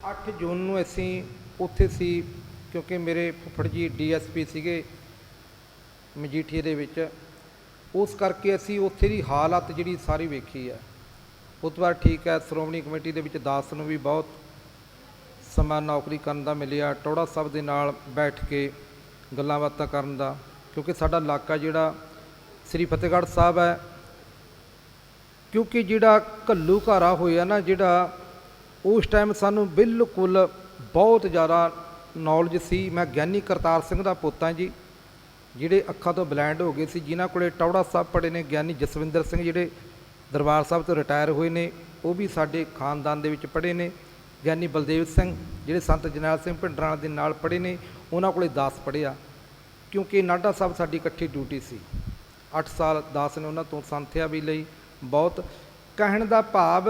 8 ਜੂਨ ਨੂੰ ਅਸੀਂ ਉੱਥੇ ਸੀ, ਕਿਉਂਕਿ ਮੇਰੇ ਫੁੱਫੜ ਜੀ ਡੀਐਸਪੀ ਸੀਗੇ ਮਜੀਠੀਏ ਦੇ ਵਿੱਚ। ਉਸ ਕਰਕੇ ਅਸੀਂ ਉੱਥੇ ਦੀ ਹਾਲਤ ਜਿਹੜੀ ਸਾਰੀ ਵੇਖੀ ਹੈ ਉਹ ਤੋਂ ਬਾਅਦ ਠੀਕ ਹੈ, ਸ਼੍ਰੋਮਣੀ ਕਮੇਟੀ ਦੇ ਵਿੱਚ ਦਾਸ ਨੂੰ ਵੀ ਬਹੁਤ ਸਮਾਂ ਨੌਕਰੀ ਕਰਨ ਦਾ ਮਿਲਿਆ। ਟੋੜਾ ਸਾਹਿਬ ਦੇ ਨਾਲ ਬੈਠ ਕੇ ਗੱਲਾਂ ਬਾਤਾਂ ਕਰਨ ਦਾ, ਕਿਉਂਕਿ ਸਾਡਾ ਇਲਾਕਾ ਜਿਹੜਾ ਸ੍ਰੀ ਫਤਿਹਗੜ੍ਹ ਸਾਹਿਬ ਹੈ, ਕਿਉਂਕਿ ਜਿਹੜਾ ਘੱਲੂ ਘਾਰਾ ਹੋਇਆ ਨਾ, ਜਿਹੜਾ ਉਸ ਟਾਈਮ ਸਾਨੂੰ ਬਿਲਕੁਲ ਬਹੁਤ ਜ਼ਿਆਦਾ ਨੌਲੇਜ ਸੀ। ਮੈਂ ਗਿਆਨੀ ਕਰਤਾਰ ਸਿੰਘ ਦਾ ਪੋਤਾ ਜੀ, ਜਿਹੜੇ ਅੱਖਾਂ ਤੋਂ ਬਲੈਂਡ ਹੋ ਗਏ ਸੀ, ਜਿਨ੍ਹਾਂ ਕੋਲੇ ਟੌੜਾ ਸਾਹਿਬ ਪੜ੍ਹੇ ਨੇ, ਗਿਆਨੀ ਜਸਵਿੰਦਰ ਸਿੰਘ ਜਿਹੜੇ ਦਰਬਾਰ ਸਾਹਿਬ ਤੋਂ ਰਿਟਾਇਰ ਹੋਏ ਨੇ, ਉਹ ਵੀ ਸਾਡੇ ਖਾਨਦਾਨ ਦੇ ਵਿੱਚ ਪੜ੍ਹੇ ਨੇ। ਗਿਆਨੀ ਬਲਦੇਵ ਸਿੰਘ ਜਿਹੜੇ ਸੰਤ ਜਰਨੈਲ ਸਿੰਘ ਭਿੰਡਰਾਂ ਦੇ ਨਾਲ ਪੜ੍ਹੇ ਨੇ, ਉਹਨਾਂ ਕੋਲੇ 10 ਪੜ੍ਹਿਆ, ਕਿਉਂਕਿ ਨਾਢਾ ਸਾਹਿਬ ਸਾਡੀ ਇਕੱਠੀ ਡਿਊਟੀ ਸੀ। 8 ਸਾਲ ਦਾਸ ਨੇ ਉਹਨਾਂ ਤੋਂ ਸੰਥਿਆ ਵੀ ਲਈ, ਬਹੁਤ। ਕਹਿਣ ਦਾ ਭਾਵ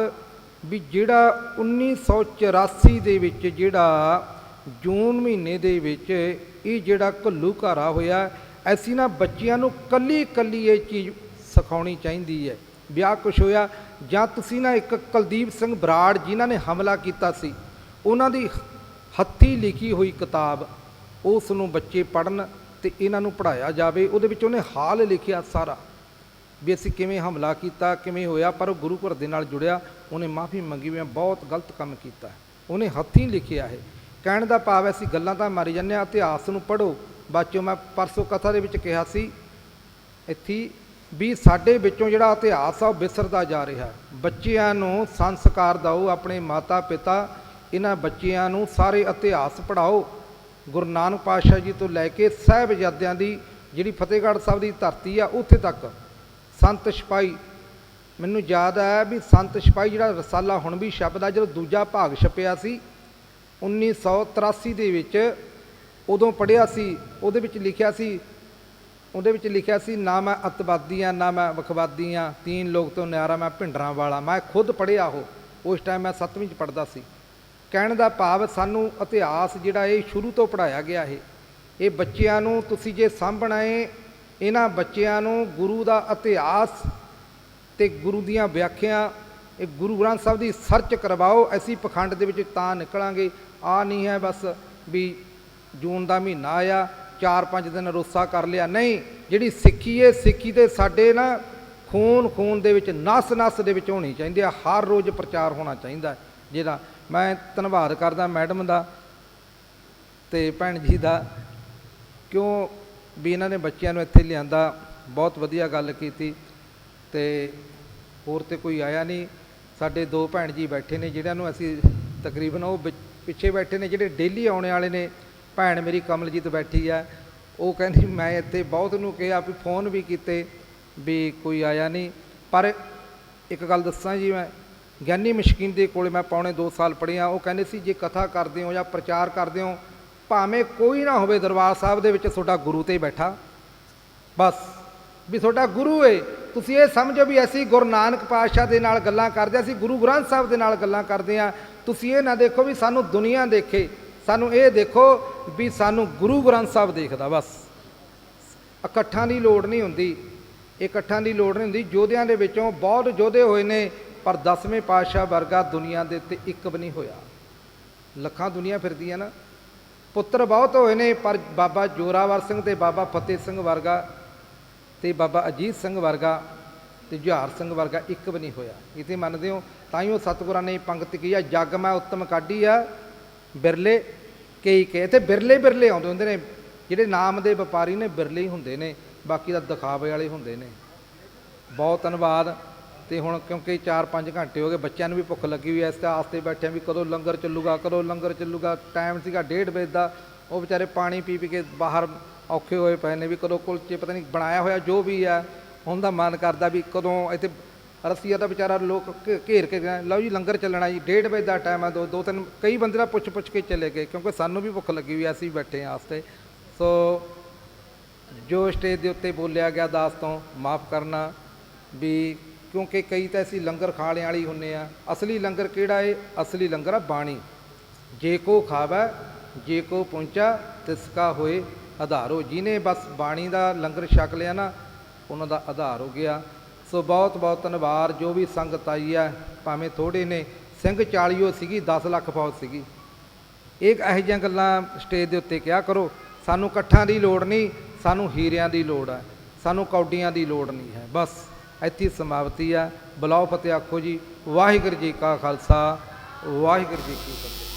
ਵੀ ਜਿਹੜਾ 1984 ਦੇ ਵਿੱਚ ਜਿਹੜਾ ਜੂਨ ਮਹੀਨੇ ਦੇ ਵਿੱਚ ਇਹ ਜਿਹੜਾ ਘੱਲੂ ਘਾਰਾ ਹੋਇਆ, ਐਸੀ ਨਾ ਬੱਚਿਆਂ ਨੂੰ ਕੱਲੀ ਕੱਲੀ ਇਹ ਚੀਜ਼ ਸਿਖਾਉਣੀ ਚਾਹੀਦੀ ਹੈ। ਵਿਆਹ ਕੁਛ ਹੋਇਆ ਜਾਂ ਤੁਸੀਂ ਨਾ ਇੱਕ ਕੁਲਦੀਪ ਸਿੰਘ ਬਰਾੜ ਜਿਨ੍ਹਾਂ ਨੇ ਹਮਲਾ ਕੀਤਾ ਸੀ, ਉਹਨਾਂ ਦੀ ਹੱਥੀ ਲਿਖੀ ਹੋਈ ਕਿਤਾਬ, ਉਸ ਨੂੰ ਬੱਚੇ ਪੜਨ ਤੇ ਇਹਨਾਂ ਨੂੰ ਪੜਾਇਆ ਜਾਵੇ, ਉਹਦੇ ਵਿੱਚ ਉਹਨੇ ਹਾਲ ਲਿਖਿਆ ਸਾਰਾ। ਵੀ ਅਸੀਂ ਕਿਵੇਂ ਹਮਲਾ ਕੀਤਾ, ਕਿਵੇਂ ਹੋਇਆ, ਪਰ ਉਹ ਗੁਰੂ ਘਰ ਦੇ ਨਾਲ ਜੁੜਿਆ, ਉਹਨੇ ਮਾਫੀ ਮੰਗੀ ਵੀ ਮੈਂ ਬਹੁਤ ਗਲਤ ਕੰਮ ਕੀਤਾ। ਉਹਨੇ ਹੱਥੀਂ ਲਿਖਿਆ ਹੈ ਕਹਿਣ ਦਾ ਭਾਵ ਹੈ, ਅਸੀਂ ਗੱਲਾਂ ਤਾਂ ਮਾਰੀ ਜਾਂਦੇ ਹਾਂ, ਇਤਿਹਾਸ ਨੂੰ ਪੜ੍ਹੋ। ਬਾਚੋ, ਮੈਂ ਪਰਸੋਂ ਕਥਾ ਦੇ ਵਿੱਚ ਕਿਹਾ ਸੀ, ਇੱਥੇ ਵੀ ਸਾਡੇ ਵਿੱਚੋਂ ਜਿਹੜਾ ਇਤਿਹਾਸ ਆ, ਉਹ ਵਿਸਰਦਾ ਜਾ ਰਿਹਾ ਬੱਚਿਆਂ ਨੂੰ ਸੰਸਕਾਰ ਦਿਓ, ਆਪਣੇ ਮਾਤਾ ਪਿਤਾ ਇਹਨਾਂ ਬੱਚਿਆਂ ਨੂੰ ਸਾਰੇ ਇਤਿਹਾਸ ਪੜਾਓ ਗੁਰੂ ਨਾਨਕ ਪਾਤਸ਼ਾਹ ਜੀ ਤੋਂ ਲੈ ਕੇ ਸਾਹਿਬਜ਼ਾਦਿਆਂ ਦੀ ਜਿਹੜੀ ਫਤਿਹਗੜ੍ਹ ਸਾਹਿਬ ਦੀ ਧਰਤੀ ਆ, ਉੱਥੇ ਤੱਕ ਸੰਤ ਸਿਪਾਹੀ। ਮੈਨੂੰ ਯਾਦ ਹੈ ਵੀ ਸੰਤ ਸਿਪਾਹੀ ਜਿਹੜਾ ਰਸਾਲਾ ਹੁਣ ਵੀ ਛਪਦਾ, ਜਦੋਂ ਦੂਜਾ ਭਾਗ ਛਪਿਆ ਸੀ 1983 ਦੇ ਵਿੱਚ ਉਦੋਂ ਪੜਿਆ ਸੀ, ਉਹਦੇ ਵਿੱਚ ਲਿਖਿਆ ਸੀ, ਉਹਦੇ ਵਿੱਚ ਲਿਖਿਆ ਸੀ, ਨਾ ਮੈਂ ਅਤਵਾਦੀ ਹਾਂ ਨਾ ਮੈਂ ਵਖਵਾਦੀ ਹਾਂ ਤੀਨ ਲੋਕ ਤੋਂ ਨਿਆਰਾ ਮੈਂ ਭਿੰਡਰਾਂ ਵਾਲਾ, ਮੈਂ ਖੁਦ ਪੜਿਆ ਉਹ, ਉਸ ਟਾਈਮ ਮੈਂ 7ਵੀਂ ਚ ਪੜਦਾ ਸੀ। ਕਹਿਣ ਦਾ ਭਾਵ ਸਾਨੂੰ ਇਤਿਹਾਸ ਜਿਹੜਾ ਇਹ ਸ਼ੁਰੂ ਤੋਂ ਪੜਾਇਆ ਗਿਆ ਇਹ ਇਹ ਬੱਚਿਆਂ ਨੂੰ ਤੁਸੀਂ ਜੇ ਸਾਂਭਣਾ ਏ ਇਹਨਾਂ ਬੱਚਿਆਂ ਨੂੰ ਗੁਰੂ ਦਾ ਇਤਿਹਾਸ ਤੇ ਗੁਰੂ ਦੀਆਂ ਵਿਆਖਿਆ, ਇਹ ਗੁਰੂ ਗ੍ਰੰਥ ਸਾਹਿਬ ਦੀ ਸਰਚ ਕਰਵਾਓ, ਅਸੀਂ ਪਖੰਡ ਦੇ ਵਿੱਚ ਤਾਂ ਨਿਕਲਾਂਗੇ। ਆ ਨਹੀਂ ਹੈ ਬਸ ਵੀ ਜੂਨ ਦਾ ਮਹੀਨਾ ਆਇਆ 4-5 ਦਿਨ ਰੋਸਾ ਕਰ ਲਿਆ। ਨਹੀਂ, ਜਿਹੜੀ ਸਿੱਖੀ ਏ, ਸਿੱਖੀ ਤੇ ਸਾਡੇ ਨਾ ਖੂਨ ਖੂਨ ਦੇ ਵਿੱਚ ਨਸ ਨਸ ਦੇ ਵਿੱਚ ਹੋਣੀ ਚਾਹੀਦੀ ਆ। ਹਰ ਰੋਜ਼ ਪ੍ਰਚਾਰ ਹੋਣਾ ਚਾਹੀਦਾ ਹੈ। ਜਿਹਦਾ ਮੈਂ ਧੰਨਵਾਦ ਕਰਦਾ ਮੈਡਮ ਦਾ ਤੇ ਭੈਣ ਜੀ ਦਾ। ਕਿਉਂ ਵੀ ਇਹਨਾਂ ਨੇ ਬੱਚਿਆਂ ਨੂੰ ਇੱਥੇ ਲਿਆਂਦਾ, ਬਹੁਤ ਵਧੀਆ ਗੱਲ ਕੀਤੀ ਤੇ ਹੋਰ ਤੇ ਕੋਈ ਆਇਆ ਨਹੀਂ। ਸਾਡੇ ਦੋ ਭੈਣ ਜੀ ਬੈਠੇ ਨੇ ਜਿਹੜਿਆਂ ਨੂੰ ਅਸੀਂ ਤਕਰੀਬਨ ਉਹ ਵਿੱਚ- ਪਿੱਛੇ ਬੈਠੇ ਨੇ, ਜਿਹੜੇ ਡੇਲੀ ਆਉਣੇ ਵਾਲੇ ਨੇ। ਭੈਣ ਮੇਰੀ ਕਮਲਜੀਤ ਬੈਠੀ ਆ। ਉਹ ਕਹਿੰਦੀ, ਮੈਂ ਇੱਥੇ ਬਹੁਤ ਨੂੰ ਕਿਹਾ ਵੀ ਫੋਨ ਵੀ ਕੀਤੇ ਵੀ ਕੋਈ ਆਇਆ ਨਹੀਂ। ਪਰ ਇੱਕ ਗੱਲ ਦੱਸਾਂ ਜੀ ਮੈਂ, ਗਿਆਨੀ ਮਸ਼ਕੀਨ ਦੇ ਕੋਲੇ ਮੈਂ ਪੌਣੇ 2 ਸਾਲ ਪੜ੍ਹਿਆ ਉਹ ਕਹਿੰਦੇ ਸੀ, ਜੇ ਕਥਾ ਕਰਦੇ ਹੋ ਜਾਂ ਪ੍ਰਚਾਰ ਕਰਦੇ ਹੋ ਭਾਵੇਂ ਕੋਈ ਨਾ ਹੋਵੇ ਦਰਬਾਰ ਸਾਹਿਬ ਦੇ ਵਿੱਚ ਤੁਹਾਡਾ ਗੁਰੂ ਤੇ ਬੈਠਾ। ਬਸ, ਵੀ ਤੁਹਾਡਾ ਗੁਰੂ ਏ। ਤੁਸੀਂ ਇਹ ਸਮਝੋ ਵੀ ਅਸੀਂ ਗੁਰੂ ਨਾਨਕ ਪਾਤਸ਼ਾਹ ਦੇ ਨਾਲ ਗੱਲਾਂ ਕਰਦੇ ਅਸੀਂ ਗੁਰੂ ਗ੍ਰੰਥ ਸਾਹਿਬ ਦੇ ਨਾਲ ਗੱਲਾਂ ਕਰਦੇ ਆ। ਤੁਸੀਂ ਇਹ ਨਾ ਦੇਖੋ ਵੀ ਸਾਨੂੰ ਦੁਨੀਆ ਦੇਖੇ, ਸਾਨੂੰ ਇਹ ਦੇਖੋ ਵੀ ਸਾਨੂੰ ਗੁਰੂ ਗ੍ਰੰਥ ਸਾਹਿਬ ਦੇਖਦਾ, ਬਸ। ਇਕੱਠਾਂ ਦੀ ਲੋੜ ਨਹੀਂ ਹੁੰਦੀ, ਇਕੱਠਾਂ ਦੀ ਲੋੜ ਨਹੀਂ ਹੁੰਦੀ। ਯੋਧਿਆਂ ਦੇ ਵਿੱਚੋਂ ਬਹੁਤ ਯੋਧੇ ਹੋਏ ਨੇ, ਪਰ ਦਸਵੇਂ ਪਾਤਸ਼ਾਹ ਵਰਗਾ ਦੁਨੀਆ ਦੇ ਉੱਤੇ ਇੱਕ ਵੀ ਨਹੀਂ ਹੋਇਆ। ਲੱਖਾਂ ਦੁਨੀਆ ਫਿਰਦੀ ਹੈ ਨਾ। ਪੁੱਤਰ ਬਹੁਤ ਹੋਏ ਨੇ, ਪਰ ਬਾਬਾ ਜੋਰਾਵਰ ਸਿੰਘ ਤੇ ਬਾਬਾ ਫਤਿਹ ਸਿੰਘ ਵਰਗਾ ਤੇ ਬਾਬਾ ਅਜੀਤ ਸਿੰਘ ਵਰਗਾ ਤੇ ਜੁਹਾਰ ਸਿੰਘ ਵਰਗਾ ਇੱਕ ਵੀ ਨਹੀਂ ਹੋਇਆ। ਇਹ ਮੰਨਦੇ ਹੋ, ਤਾਂ ਹੀ ਉਹ ਸਤਿਗੁਰਾਂ ਨੇ ਪੰਕਤ ਕੀ ਆ, ਜੱਗ ਮੈਂ ਉੱਤਮ ਕਾਢੀ ਆ, ਬਿਰਲੇ ਕਈ ਕਹੇ। ਤੇ ਬਿਰਲੇ ਬਿਰਲੇ ਆਉਂਦੇ ਹੁੰਦੇ ਨੇ, ਜਿਹੜੇ ਨਾਮ ਦੇ ਵਪਾਰੀ ਨੇ, ਬਿਰਲੇ ਹੀ ਹੁੰਦੇ ਨੇ, ਬਾਕੀ ਦਾ ਦਿਖਾਵੇ ਵਾਲੇ ਹੁੰਦੇ ਨੇ। ਬਹੁਤ ਧੰਨਵਾਦ। ਤੇ ਹੁਣ ਕਿਉਂਕਿ 4-5 ਘੰਟੇ ਹੋ ਗਏ, ਬੱਚਿਆਂ ਨੂੰ ਵੀ ਭੁੱਖ ਲੱਗੀ ਹੋਈ ਐ ਇਸ ਆਸਤੇ ਬੈਠੇ ਵੀ ਕਦੋਂ ਲੰਗਰ ਚੱਲੂਗਾ, ਕਦੋਂ ਲੰਗਰ ਚੱਲੂਗਾ ਟਾਈਮ ਸੀਗਾ 1:30 ਵਜੇ ਦਾ, ਉਹ ਵਿਚਾਰੇ ਪਾਣੀ ਪੀ ਪੀ ਕੇ ਬਾਹਰ ਔਖੇ ਹੋਏ ਪਏ ਨੇ ਵੀ ਕਦੋਂ ਕੁਲਚੇ ਪਤਾ ਨਹੀਂ ਬਣਾਇਆ ਹੋਇਆ ਜੋ ਵੀ ਆ ਹੁਣ ਦਾ ਮਨ ਕਰਦਾ ਵੀ ਕਦੋਂ ਇੱਥੇ ਰਸੀਆ ਦਾ ਵਿਚਾਰਾ ਲੋਕ ਘੇ- ਘੇਰ ਕੇ ਗਏ ਲਓ ਜੀ ਲੰਗਰ ਚੱਲਣਾ ਜੀ 1:30 ਵਜੇ ਦਾ ਟਾਈਮ ਆ ਦੋ ਦੋ ਤਿੰਨ, ਕਈ ਬੰਦੇ ਦਾ ਪੁੱਛ ਪੁੱਛ ਕੇ ਚਲੇ ਗਏ, ਕਿਉਂਕਿ ਸਾਨੂੰ ਵੀ ਭੁੱਖ ਲੱਗੀ ਹੋਈ ਅਸੀਂ ਬੈਠੇ ਹਾਂ ਆਸਤੇ। ਸੋ ਜੋ ਸਟੇਜ ਦੇ ਉੱਤੇ ਬੋਲਿਆ ਗਿਆ ਦਾਸ ਤੋਂ, ਮਾਫ ਕਰਨਾ ਵੀ ਕਿਉਂਕਿ ਕਈ ਤਾਂ ਅਸੀਂ ਲੰਗਰ ਖਾਣੇ ਵਾਲੀ ਹੁੰਨੇ ਆ। ਅਸਲੀ ਲੰਗਰ ਕਿਹੜਾ ਏ? ਅਸਲੀ ਲੰਗਰ ਆ ਬਾਣੀ। ਜੇ ਕੋ ਖਾਵੈ, ਜੇ ਕੋ ਪਹੁੰਚਾ, ਤਿਸਕਾ ਹੋਏ, ਆਧਾਰੋ ਜਿਨੇ ਬਸ ਬਾਣੀ ਦਾ ਲੰਗਰ ਛਕ ਲਿਆ ਨਾ, ਉਹਨਾਂ ਦਾ ਆਧਾਰ ਹੋ ਗਿਆ। ਸੋ ਬਹੁਤ ਬਹੁਤ ਧੰਨਵਾਦ। ਜੋ ਵੀ ਸੰਗਤ ਆਈ ਹੈ ਭਾਵੇਂ ਥੋੜੇ ਨੇ, ਸਿੰਘ 40 ਸੀਗੀ 10 ਲੱਖ ਫੌਜ ਸੀਗੀ। ਇਹ ਇਹੋ ਜਿਹੀਆਂ ਗੱਲਾਂ ਸਟੇਜ ਦੇ ਉੱਤੇ ਕਿਹਾ ਕਰੋ। ਸਾਨੂੰ ਇਕੱਠਾਂ ਦੀ ਲੋੜ ਨਹੀਂ, ਸਾਨੂੰ ਹੀਰਿਆਂ ਦੀ ਲੋੜ ਹੈ ਸਾਨੂੰ ਕੌਡੀਆਂ ਦੀ ਲੋੜ ਨਹੀਂ ਹੈ। ਬਸ। ਇੱਥੇ ਸਮਾਪਤੀ ਆ। ਬੁਲਾਓ ਫਤਿਹ ਆਖੋ ਜੀ। ਵਾਹਿਗੁਰੂ ਜੀ ਕਾ ਖਾਲਸਾ। ਵਾਹਿਗੁਰੂ ਜੀ ਕੀ ਫਤਿਹ।